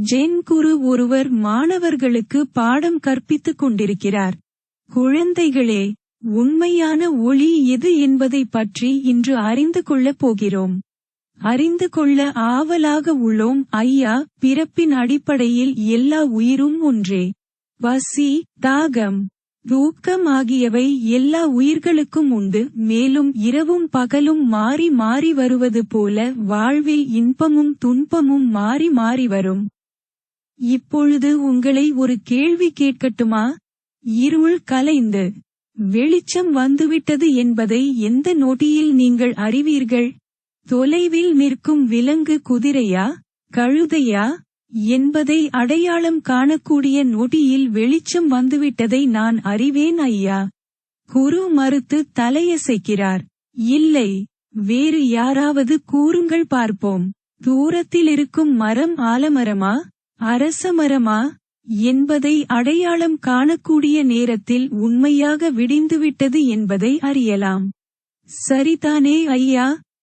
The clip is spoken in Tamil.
ஜென் குரு ஒருவர் மாணவர்களுக்கு பாடம் கற்பித்துக் கொண்டிருக்கிறார். குழந்தைகளே உண்மையான ஒளி எது என்பதைப் பற்றி இன்று அறிந்து கொள்ளப் போகிறோம். அறிந்து கொள்ள ஆவலாக உள்ளோம் ஐயா பிறப்பின் அடிப்படையில் எல்லா உயிரும் ஒன்றே. பசி தாகம் தூக்கம் ஆகியவை எல்லா உயிர்களுக்கும் உண்டு மேலும் இரவும் பகலும் மாறி மாறி வருவது போல வாழ்வில் இன்பமும் துன்பமும் மாறி மாறி வரும். இப்பொழுது உங்களை ஒரு கேள்வி கேட்கட்டுமா? இருள் கலைந்து வெளிச்சம் வந்துவிட்டது என்பதை எந்த நொடியில் நீங்கள் அறிவீர்கள்? தொலைவில் நிற்கும் விலங்கு குதிரையா கழுதையா என்பதை அடையாளம் காணக்கூடிய நொடியில் வெளிச்சம் வந்துவிட்டதை நான் அறிவேன் ஐயா. குரு மறுத்து தலையசைக்கிறார். இல்லை வேறு யாராவது கூறுங்கள் பார்ப்போம். தூரத்திலிருக்கும் மரம் ஆலமரமா? அரசமரமா என்பதை அடையாளம் காணக்கூடிய நேரத்தில் உண்மையாக விடிந்துவிட்டது என்பதை அறியலாம். சரிதானே ஐயா?